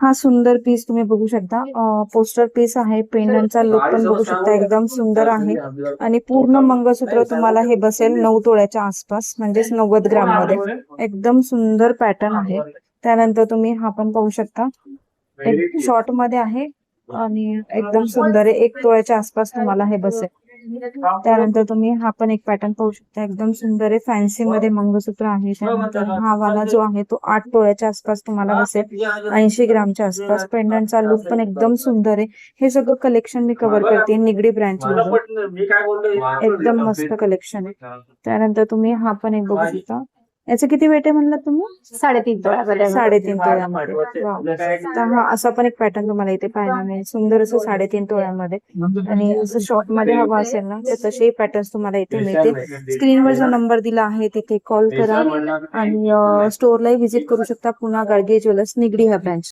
हा सुंदर पीस तुम्ही बघू शकता. पोस्टर पीस आहे. पेंडंटचा लुक पण बघू शकता. एकदम सुंदर आहे. आणि पूर्ण मंगळसूत्र तुम्हाला हे बसेल नऊ तोळ्याच्या आसपास म्हणजेच नव्वद ग्राममध्ये एकदम सुंदर पॅटर्न आहे. त्यानंतर तुम्ही हा पण पाहू शकता. एक शॉर्टमध्ये आहे. आणि एकदम सुंदर आहे. एक तोळ्याच्या आसपास तुम्हाला हे बसेल. त्यानंतर तुम्ही हा पण एक पॅटर्न पाहू शकता. एकदम सुंदर आहे. फॅन्सी मध्ये मंगळसूत्र आहे. त्यानंतर हा वाला जो आहे तो आठ तोळ्याच्या आसपास तुम्हाला बसेल ऐंशी ग्रामच्या आसपास. पेंडंटचा लुक पण एकदम सुंदर आहे. हे सगळं कलेक्शन मी कव्हर करते. निगडी ब्रँच मध्ये एकदम मस्त कलेक्शन आहे. त्यानंतर तुम्ही हा पण एक बघू शकता. याचं किती वेट आहे म्हणलं तुम्ही? साडेतीन तोळ्यामध्ये साडेतीन तोळ्यामध्ये हा असा पण एक पॅटर्न तुम्हाला इथे पाहायला मिळेल. सुंदर असं साडेतीन तोळ्यामध्ये. आणि असं शॉर्टमध्ये हवा असेल ना तर तसेही पॅटर्न्स तुम्हाला इथे मिळतील. स्क्रीनवर जो नंबर दिला आहे तिथे कॉल करा. आणि स्टोअरलाही व्हिजिट करू शकता. पुन्हा गाडगे ज्वेलर्स निगडी ह्या ब्रँच